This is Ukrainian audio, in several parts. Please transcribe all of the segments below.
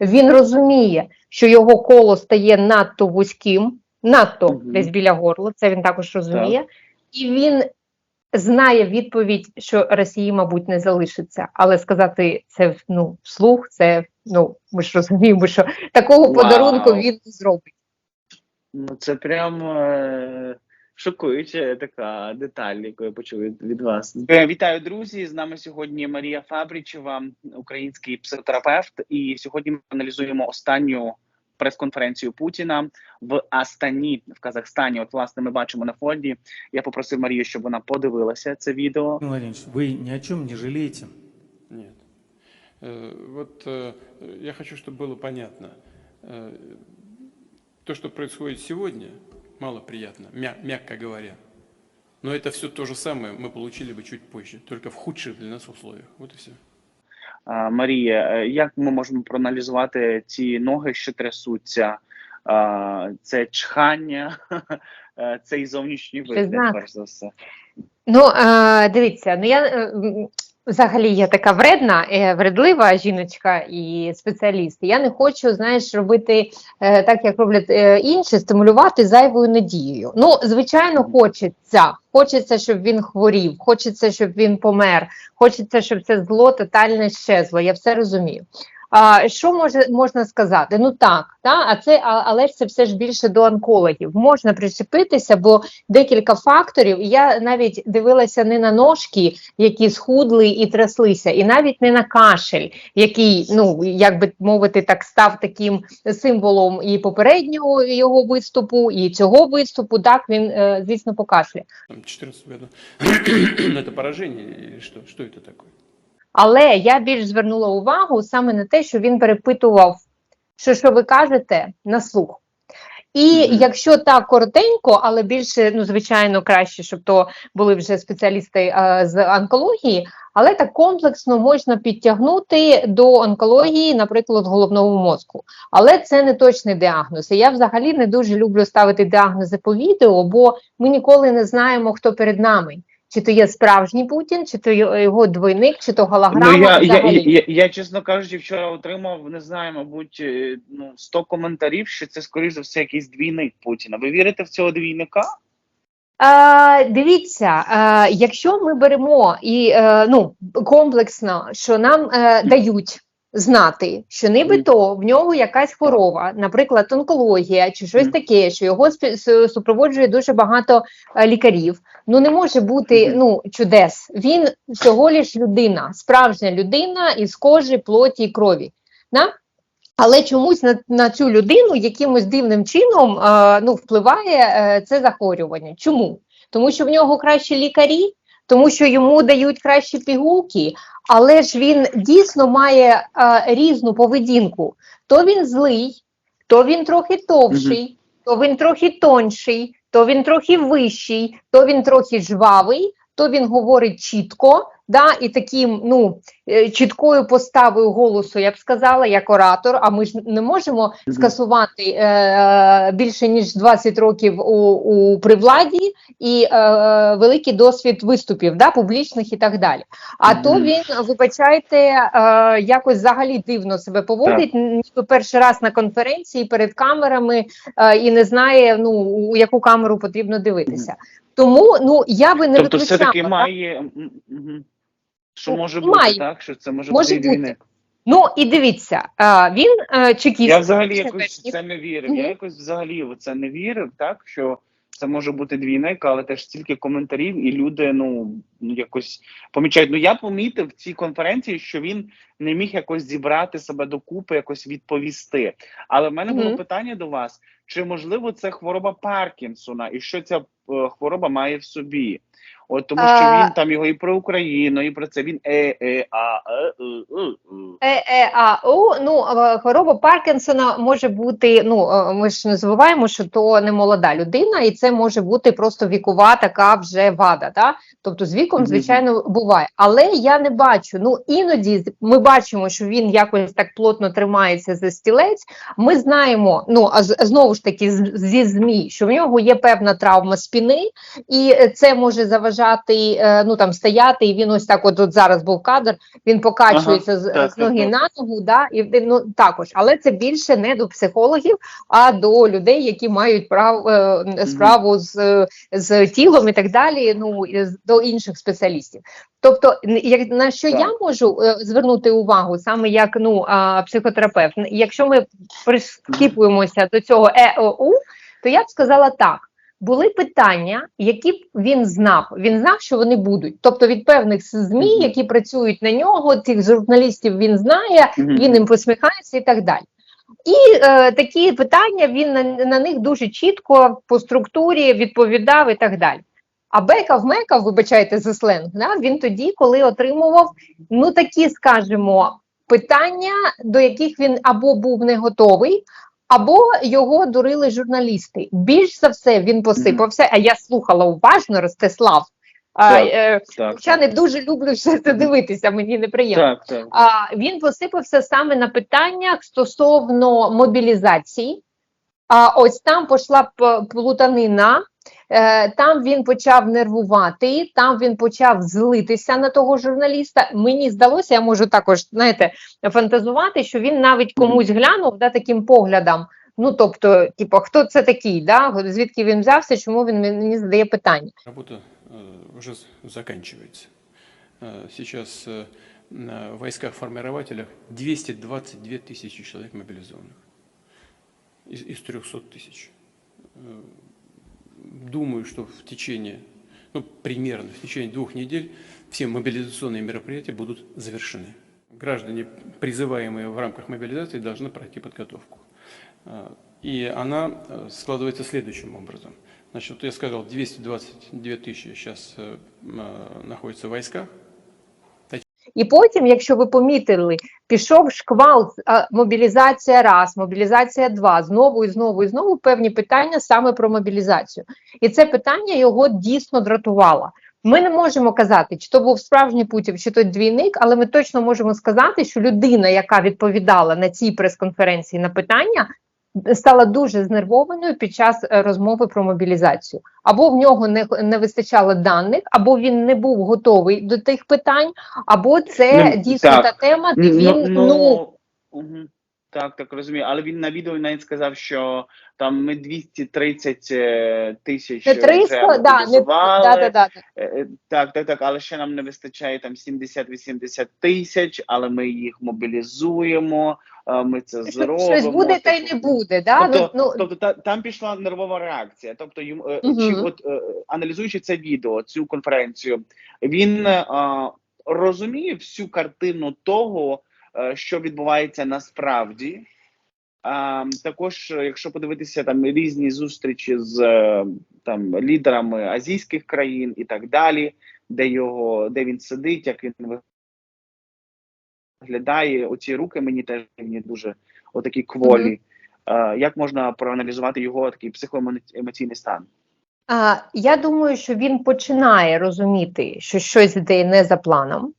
Він розуміє, що його коло стає надто вузьким, надто Мгм. десь біля горла. Це він також розуміє, і він знає відповідь, що Росії, мабуть, не залишиться. Але сказати це ну вслух, це ну ми ж розуміємо, що такого Вау. подарунку він не зробить. Ну, це прям е, шокуюча така деталь, яку я почув від, від вас. Е, Вітаю, друзі! З нами сьогодні Марія Фабрічева, український психотерапевт. І сьогодні ми аналізуємо останню прес-конференцію Путіна в Астані в Казахстані. От, власне, ми бачимо на фонді. Я попросив Марію, щоб вона подивилася це відео. Владимир Владимирович, вы ни о чем не жалеете? Нет. Э, Вот э, я хочу, чтобы было понятно. Э, То, что происходит сегодня, мало приятно, мя- мягко говоря. Но это все то же самое мы получили бы чуть позже, только в худших для нас условиях. Вот и все. А, Марія, е, як ми можемо проаналізувати ці ноги, що трясуться? А, Це чхання, е, цей зовнішній Це вигляд, знак. перш за все. Ну, е, дивіться, ну я е, м, взагалі я така вредна, е, вредлива жіночка і спеціаліст. Я не хочу, знаєш, робити е, так, як роблять е, інші, стимулювати зайвою надією. Ну, звичайно, хочеться. Хочеться, щоб він хворів, хочеться, щоб він помер, хочеться, щоб це зло тотальне щезло. Я все розумію. А, що може можна сказати? Ну так, та, а це, а, але це все ж більше до онкологів. Можна причепитися, бо декілька факторів. Я навіть дивилася не на ножки, які схудли і тряслися, і навіть не на кашель, який, ну як би мовити, так став таким символом і попереднього його виступу, і цього виступу. Так він, е, звісно, покашляє. Там, в 2014 году. это поражение или что? Что это такое? Але я більш звернула увагу саме на те, що він перепитував, що, що ви кажете, на слух. І якщо так коротенько, але більше, ну звичайно, краще, щоб то були вже спеціалісти е, з онкології, але так комплексно можна підтягнути до онкології, наприклад, головного мозку. Але це не точний діагноз. І я взагалі не дуже люблю ставити діагнози по відео, бо ми ніколи не знаємо, хто перед нами. Чи то є справжній Путін, чи то його двойник, чи то голограма. Ну, я, я, взагалі. я, я, чесно кажучи, вчора отримав, не знаю, мабуть, е, ну, 100 коментарів, що це, скоріш за все, якийсь двійник Путіна. Ви вірите в цього двійника? Е, дивіться, е, якщо ми беремо і е, ну, комплексно, що нам е, дають знати, що нібито в нього якась хвороба, наприклад, онкологія чи щось таке, що його супроводжує дуже багато е, лікарів. Ну не може бути ну чудес. Він всього лиш людина, справжня людина із кожи, плоті і крові. Да? Але чомусь на, на цю людину якимось дивним чином е, ну, впливає е, це захворювання. Чому? Тому що в нього кращі лікарі, тому що йому дають кращі пігулки, але ж він дійсно має е, різну поведінку. То він злий, то він трохи товший, то він трохи тонший, то він трохи вищий, то він трохи жвавий, то він говорить чітко, да, і таким ну, е, чіткою поставою голосу, я б сказала, як оратор. А ми ж не можемо скасувати е, більше ніж 20 років у, у при владі і е, великий досвід виступів, да, публічних і так далі. А то він, вибачайте, е, якось взагалі дивно себе поводить, ніби перший раз на конференції перед камерами е, і не знає, ну у яку камеру потрібно дивитися. Тому ну я би не тобто, виключала. все-таки має. Що Ну, може бути, має. так? Що це може, Може бути бути. Ну і дивіться, він е, чекіст. Я взагалі якось в це не вірив. Мгм. Я якось взагалі в це не вірив, так що це може бути двійник, але теж стільки коментарів, і люди ну якось помічають. Ну я помітив в цій конференції, що він не міг якось зібрати себе докупи, якось відповісти. Але в мене було питання до вас: чи можливо це хвороба Паркінсона, і що ця хвороба має в собі? От тому, що А- він там його і про Україну, і про це він е, е, а, е, е, е, е. ЕЕАУ, ну е, хвороба Паркінсона може бути. Ну е, ми ж не забуваємо, що то не молода людина, і це може бути просто вікова така вже вада. Да? Тобто з віком, звичайно, буває. Але я не бачу. Ну іноді ми бачимо, що він якось так плотно тримається за стілець. Ми знаємо, ну а знову ж таки зі змі, що в нього є певна травма спини, і е, це може заважати. Заважати, е, ну там стояти, і він ось так, от, от зараз був кадр, він покачується з, так, з ноги так, на ногу, да, і ну також, але це більше не до психологів, а до людей, які мають прав е, справу з, з тілом і так далі. Ну до інших спеціалістів. Тобто, як на що Так. я можу е, звернути увагу, саме як ну психотерапевт, якщо ми прискіпуємося до цього ЕОУ, то я б сказала так. Були питання, які він знав. Він знав, що вони будуть. Тобто від певних ЗМІ, які працюють на нього, тих журналістів він знає, він їм посміхається і так далі. І е, такі питання він на, на них дуже чітко по структурі відповідав і так далі. А бекав мекав, вибачайте за сленг, да, він тоді, коли отримував ну такі, скажімо, питання, до яких він або був не готовий, або його дурили журналісти. Більш за все він посипався. А я слухала уважно Ростислав. А, Так, е, Так, хоча не дуже люблю все це дивитися, мені неприємно. так, так. А, він посипався саме на питаннях стосовно мобілізації. А ось там пішла плутанина, е, там він почав нервувати, там він почав злитися на того журналіста. Мені здалося, я можу також знаєте, фантазувати, що він навіть комусь глянув да, таким поглядом. Ну, тобто, типу, хто це такий, да? звідки він взявся, чому він мені задає питання. Работа э, уже с- заканчивается. Э, Сейчас э, на войсках-формирователях 222 тысячи человек мобилизованных из, из 300 тысяч. Думаю, что в течение, ну, примерно в течение двух недель все мобилизационные мероприятия будут завершены. Граждане, призываемые в рамках мобилизации, должны пройти подготовку. А, И она э, складывается следующим образом. Значит, я сказал, 222 тысячи сейчас э, э, находятся в войсках. І потім, якщо ви помітили, пішов шквал, мобілізація раз, мобілізація два, знову і знову і знову певні питання саме про мобілізацію. І це питання його дійсно дратувало. Ми не можемо казати, чи то був справжній Путін, чи то двійник, але ми точно можемо сказати, що людина, яка відповідала на цій прес-конференції на питання, стала дуже знервованою під час е, розмови про мобілізацію. Або в нього не, не вистачало даних, або він не був готовий до тих питань, або це Ну, дійсно так. та тема, де він ну, мгм. Так, так розумію. Але він на відео навіть сказав, що там ми 230 е, тисяч не вже 300, да, не да, да, да. Е, е, Так, так, так, але ще нам не вистачає там 70-80 тисяч, але ми їх мобілізуємо, ми це зробимо. Щось буде та й не буде. Да? Тобто, ну, ну, тобто та, там пішла нервова реакція. Тобто, йому, е, Мгм. чи от аналізуючи це відео, цю конференцію, він е, розуміє всю картину того, що відбувається насправді. А, також, е, якщо подивитися там різні зустрічі з е, там лідерами азійських країн і так далі, де його де він сидить, як він виглядає, оці руки мені теж мені дуже отакі кволі. Е, як можна проаналізувати його такий психоемоційний стан? А, я думаю, що він починає розуміти, що щось йде не за планом.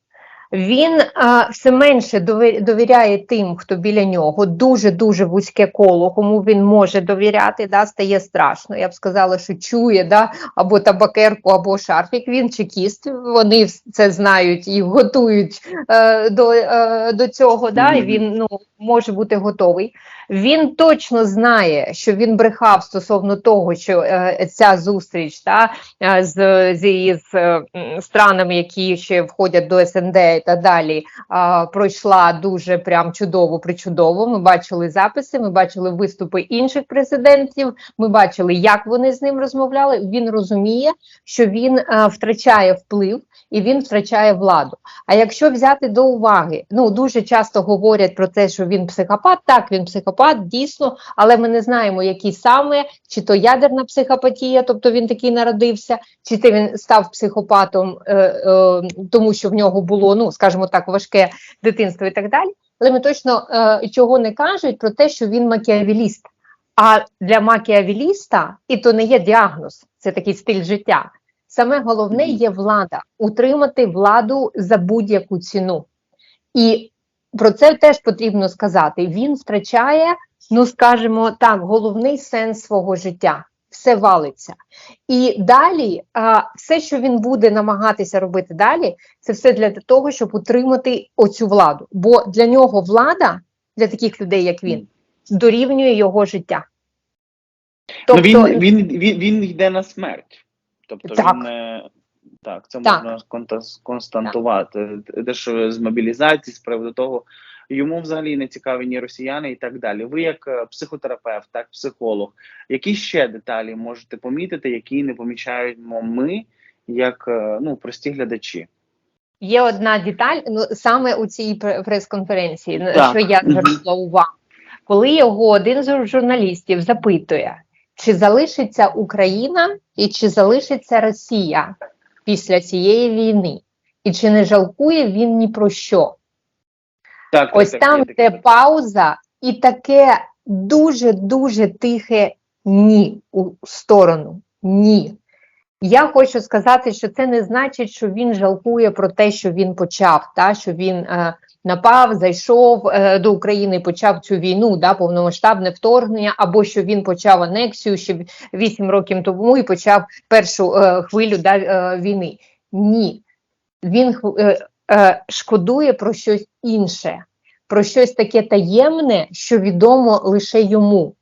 Він а, все менше довіряє тим, хто біля нього, дуже дуже вузьке коло, кому він може довіряти, да, стає страшно. Я б сказала, що чує да, або табакерку, або шарфік. Він чекіст, вони це знають і готують е, до, е, до цього. Да, і він ну, може бути готовий. Він точно знає, що він брехав стосовно того, що е, ця зустріч та, е, з, з, з м, странами, які ще входять до СНД і так далі, а, пройшла дуже прям чудово причудово. Ми бачили записи, ми бачили виступи інших президентів. Ми бачили, як вони з ним розмовляли. Він розуміє, що він е, втрачає вплив і він втрачає владу. А якщо взяти до уваги, ну дуже часто говорять про те, що він психопат. Так, він психопат, дійсно, але ми не знаємо, який саме, чи то ядерна психопатія, тобто він такий народився, чи то він став психопатом, е, е, тому що в нього було, ну скажімо так, важке дитинство і так далі. Але ми точно е, чого не кажуть про те, що він макіавіліст. А для макіавіліста, і то не є діагноз, це такий стиль життя. Саме головне є влада, утримати владу за будь-яку ціну. І про це теж потрібно сказати. Він втрачає, ну скажімо так, головний сенс свого життя. Все валиться. І далі, а, все, що він буде намагатися робити далі, це все для того, щоб утримати оцю владу. Бо для нього влада, для таких людей, як він, дорівнює його життя. Тобто, ну, він, він, він, він йде на смерть. Тобто Так. він. Так, це Так. можна константувати. Те, що з мобілізації, з приводу того, йому взагалі не цікаві ні росіяни і так далі. Ви, як е, психотерапевт, так психолог, які ще деталі можете помітити, які не помічаємо ми, як е, ну, прості глядачі? Є одна деталь, ну саме у цій пр- прес-конференції, Так. що я звернула увагу, коли його один з журналістів запитує, чи залишиться Україна і чи залишиться Росія після цієї війни, і чи не жалкує він ні про що. Так, Ось так, там є де таке. пауза і таке дуже дуже тихе ні у сторону. Ні. Я хочу сказати, що це не значить, що він жалкує про те, що він почав, та що він е, напав, зайшов е, до України, почав цю війну, да, повномасштабне вторгнення, або що він почав анексію ще 8 років тому і почав першу е, хвилю да, е, війни. Ні, він е, е, шкодує про щось інше, про щось таке таємне, що відомо лише йому.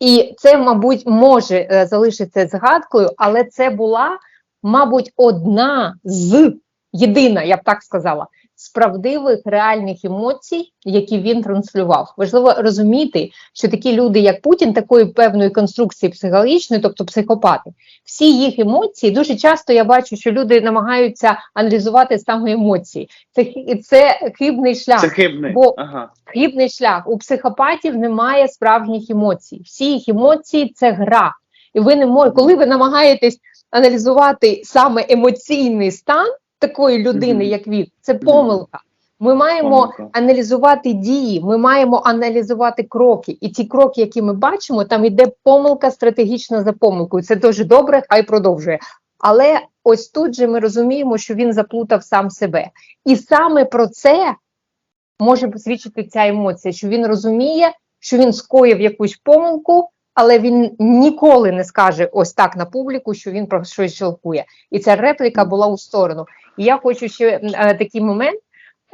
І це, мабуть, може е, залишитися згадкою, але це була, мабуть, одна з єдина, я б так сказала, з правдивих реальних емоцій, які він транслював. Важливо розуміти, що такі люди, як Путін, такої певної конструкції психологічної, тобто психопати, всі їх емоції дуже часто я бачу, що люди намагаються аналізувати саме емоції. Це це хибний шлях. Це хибний. Бо- Ага. Хибний шлях. У психопатів немає справжніх емоцій. Всі їх емоції це гра. І ви не можете, коли ви намагаєтесь аналізувати саме емоційний стан такої людини, як він, це помилка. Ми маємо Помилка. аналізувати дії, ми маємо аналізувати кроки. І ті кроки, які ми бачимо, там йде помилка стратегічна за помилкою. Це дуже добре, хай продовжує. Але ось тут же ми розуміємо, що він заплутав сам себе. І саме про це може посвідчити ця емоція, що він розуміє, що він скоїв якусь помилку, але він ніколи не скаже ось так на публіку, що він про щось жалкує. І ця репліка була у сторону. І я хочу ще е, такий момент.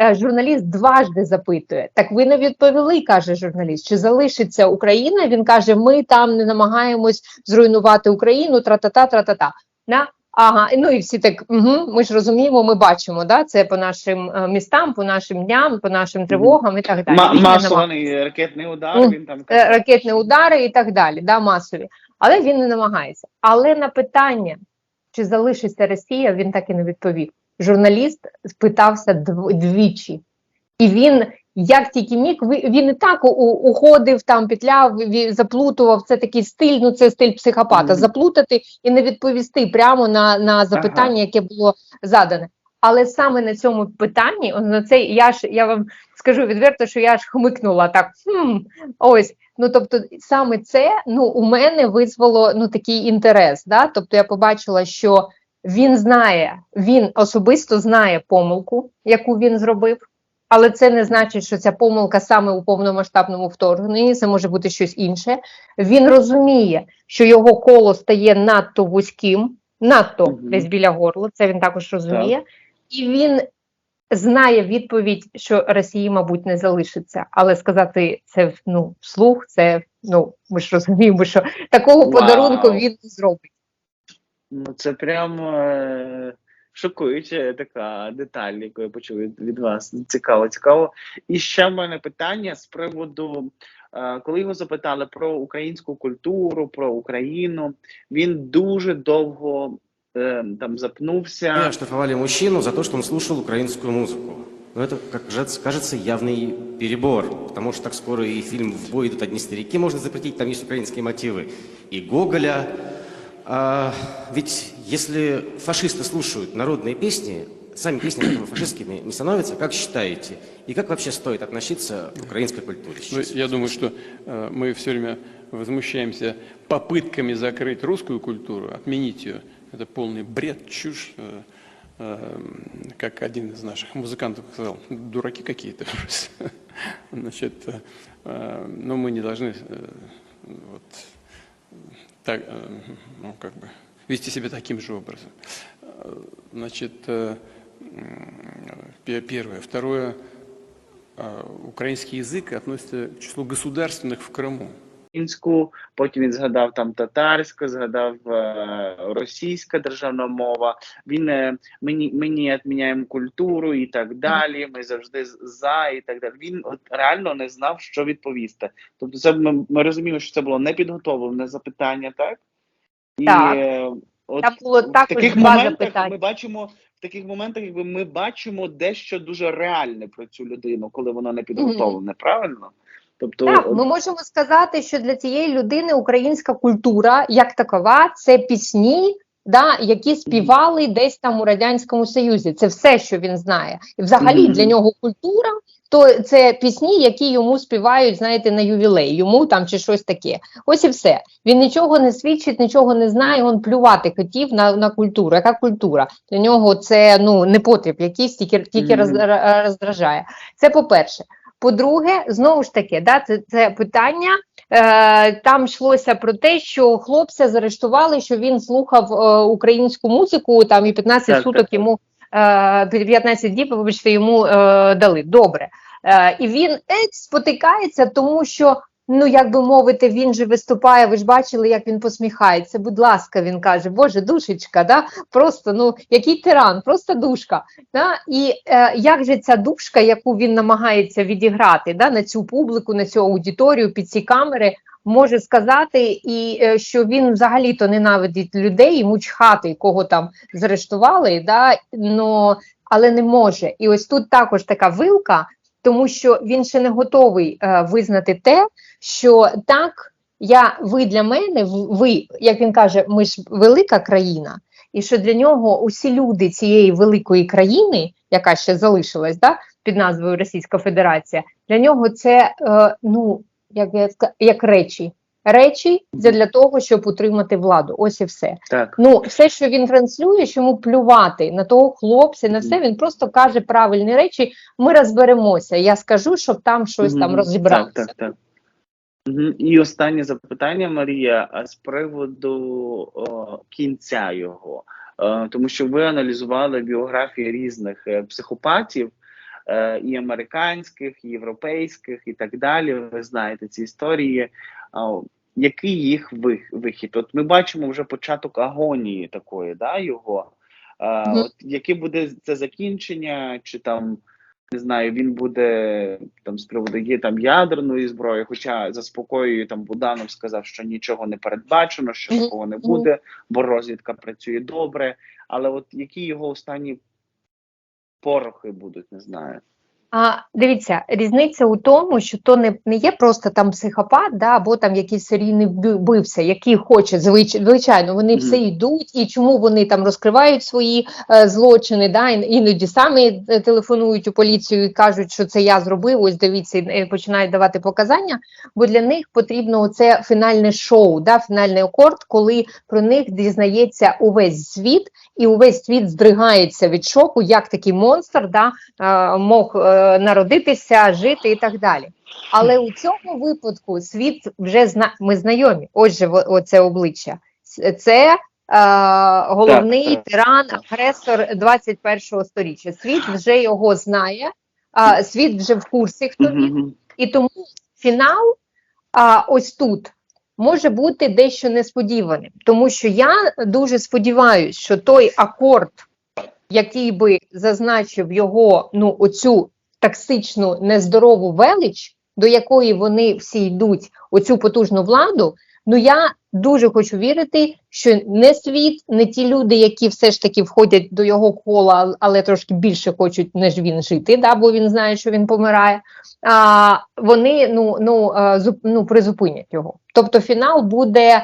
Е, Журналіст дважди запитує: так ви не відповіли, каже журналіст, чи залишиться Україна? Він каже: Ми там не намагаємось зруйнувати Україну, тра-та-та, тра-та-та. На Ага, ну і всі так, угу, ми ж розуміємо, ми бачимо, да, це по нашим е, містам, по нашим дням, по нашим тривогам і так далі. Намаг- масований ракетний удар, він там е, ракетні удари і так далі, да, масові. Але він не намагається. Але на питання, чи залишиться Росія, він так і не відповів. Журналіст спитався дв- двічі. І він, як тільки міг, він і так уходив, там петляв, заплутував. Це такий стиль, ну це стиль психопата. Мгм. Заплутати і не відповісти прямо на, на запитання, яке було задане. Але саме на цьому питанні, на це я ж я вам скажу відверто, що я ж хмикнула так. Хм, ось. Ну тобто, саме це ну у мене визвало ну такий інтерес. Да? Тобто я побачила, що він знає, він особисто знає помилку, яку він зробив. Але це не значить, що ця помилка саме у повномасштабному вторгненні, це може бути щось інше. Він розуміє, що його коло стає надто вузьким, надто Мгм. десь біля горла. Це він також розуміє, і він знає відповідь, що Росії, мабуть, не залишиться. Але сказати це ну вслух, це ну ми ж розуміємо, що такого Вау. подарунку він не зробить. Ну, це прям е, шокуюча така деталь, яку я почув від, від вас. Цікаво, цікаво. І ще в мене питання з приводу, е, коли його запитали про українську культуру, про Україну, він дуже довго е, там запнувся. И оштрафовали мужчину за то, что он слушал украинскую музыку. Но это, как кажется, кажется, явный перебор, потому что так скоро и фильм «В бой идут одни старики» можно запретить, там есть украинские мотивы, и Гоголя. А, ведь если фашисты слушают народные песни, сами песни этого фашистскими не становятся, как считаете? И как вообще стоит относиться к украинской культуре Ну, сейчас? я думаю, что э, мы все время возмущаемся попытками закрыть русскую культуру, отменить ее. Это полный бред, чушь. э, э, как один из наших музыкантов сказал, дураки какие-то. Значит, э, э, но мы не должны э, вот, так, э, ну, как бы, вести себя таким же образом. Э, Значит, э, м, пе- первое. Второе, э, украинский язык относится к числу государственных в Крыму. Українську, потім він згадав там татарську, згадав е, російська державна мова. Він е, мені мені відміняємо культуру і так далі. Ми завжди за і так далі. Він от реально не знав, що відповісти. Тобто, це ми, ми розуміємо, що це було непідготовлене запитання, так? І Так. е, от Там було в також таких два моментах запитання. ми бачимо. В таких моментах, якби ми бачимо дещо дуже реальне про цю людину, коли вона не підготовлене, правильно? Тобто, Так, ми можемо сказати, що для цієї людини українська культура як такова це пісні, да, які співали десь там у радянському союзі. Це все, що він знає. І взагалі для нього культура. То це пісні, які йому співають, знаєте, на ювілей, йому там чи щось таке. Ось і все. Він нічого не свідчить, нічого не знає. Він плювати хотів на, на культуру. Яка культура? Для нього це ну не потріб, якийсь тільки, тільки Мгм. роз- роздражає. Це по-перше. По-друге, знову ж таки, да, це, це питання. Е, там йшлося про те, що хлопця заарештували, що він слухав е, українську музику, там і 15 Так, суток так, йому е, 15 діб, вибачте, йому е, дали. Добре. Е, і він спотикається, тому що. Ну, як би мовити, він же виступає. Ви ж бачили, як він посміхається. Будь ласка, він каже, Боже, душечка, да? просто ну який тиран, просто душка. Да? І е, як же ця душка, яку він намагається відіграти да, на цю публіку, на цю аудиторію, під ці камери, може сказати, і е, що він взагалі-то ненавидить людей, йому чхати, кого там заарештували, да, но, але не може. І ось тут також така вилка, тому що він ще не готовий е, визнати те, що так. Я ви для мене, ви, як він каже, ми ж велика країна, і що для нього усі люди цієї великої країни, яка ще залишилась да, під назвою Російська Федерація, для нього це е, ну як, я як речі. Речі для того, щоб утримати владу. Ось і все. так. Ну, все, що він транслює, що йому плювати на того хлопця, на все, він просто каже правильні речі. Ми розберемося. Я скажу, щоб там щось там Мгм. розібралося. Так, так, так. І останнє запитання, Марія, а з приводу о, кінця його. Е, тому що ви аналізували біографії різних е, психопатів, е, і американських, і європейських, і так далі. Ви знаєте ці історії. Який їх вихід? От ми бачимо вже початок агонії такої, да, його. А, от, яке буде це закінчення, чи там не знаю, він буде там з приводу є там ядерної зброї, хоча заспокоює там Буданов сказав, що нічого не передбачено, що такого не буде, бо розвідка працює добре. Але от які його останні порохи будуть, не знаю. А дивіться, різниця у тому, що то не, не є просто там психопат, да, або там якийсь серійний вби- вбивця, який хоче звич, звичайно, вони Мгм. все йдуть, і чому вони там розкривають свої е, злочини, да, іноді самі е, телефонують у поліцію і кажуть, що це я зробив. Ось дивіться, і е, починають давати показання. Бо для них потрібно оце фінальне шоу, да, фінальний акорд, коли про них дізнається увесь світ, і увесь світ здригається від шоку, як такий монстр да, е, мог е, народитися, жити і так далі. Але у цьому випадку світ вже зна... ми знайомі. Ось же оце обличчя. Це е, головний Так, так. тиран, агресор 21-го сторіччя. Світ вже його знає, а світ вже в курсі, хто він. І тому фінал а, ось тут може бути дещо несподіваним, тому що я дуже сподіваюся, що той акорд, який би зазначив його ну оцю токсичну нездорову велич, до якої вони всі йдуть, оцю потужну владу. Ну я дуже хочу вірити, що не світ, не ті люди, які все ж таки входять до його кола, але трошки більше хочуть, ніж він жити, да, бо він знає, що він помирає. А, вони ну, ну, зуп, ну, призупинять його. Тобто фінал буде.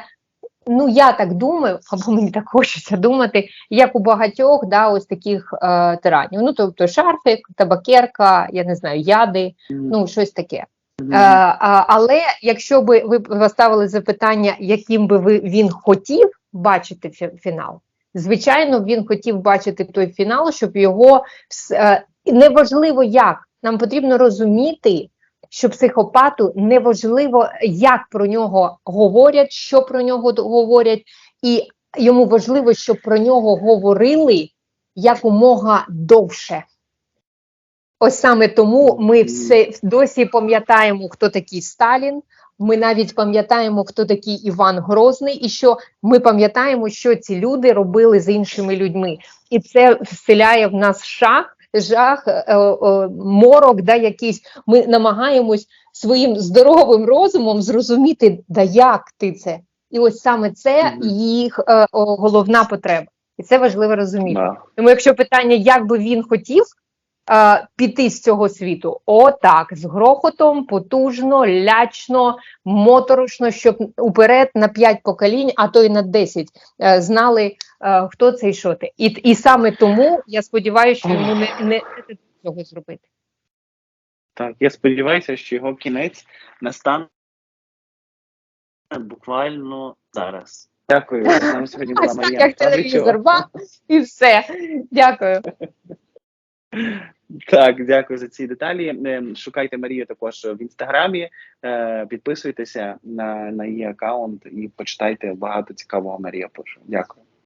Ну, я так думаю, або мені так хочеться думати, як у багатьох да, ось таких е, тиранів. Ну, тобто шарфик, табакерка, я не знаю, яди, ну щось таке. Е, а, але якщо би ви поставили запитання, яким би ви він хотів бачити фі- фінал, звичайно, він хотів бачити той фінал, щоб його е, неважливо як. Нам потрібно розуміти, що психопату неважливо, як про нього говорять, що про нього говорять, і йому важливо, щоб про нього говорили якомога довше. Ось саме тому ми все досі пам'ятаємо, хто такий Сталін. Ми навіть пам'ятаємо, хто такий Іван Грозний, і що ми пам'ятаємо, що ці люди робили з іншими людьми, і це вселяє в нас шах, жах, е, е, морок, да, якийсь. Ми намагаємось своїм здоровим розумом зрозуміти, да як ти це. І ось саме це їх е, головна потреба, і це важливо розуміти. Тому, якщо питання, як би він хотів е, піти з цього світу, о, так, з грохотом, потужно, лячно, моторошно, щоб уперед на 5 поколінь, а то й на 10 е, знали, е, хто це і що ти. І, і саме тому я сподіваюся, що йому не, не, не цього зробити. Так, я сподіваюся, що його кінець настане буквально зараз. Дякую. З нами сьогодні була Ось Марія як телевізор, ба, і все. Дякую. Так, дякую за ці деталі. Е, Шукайте Марію також в інстаграмі, е, підписуйтеся на, на її аккаунт і почитайте багато цікавого Марія пише. Дякую.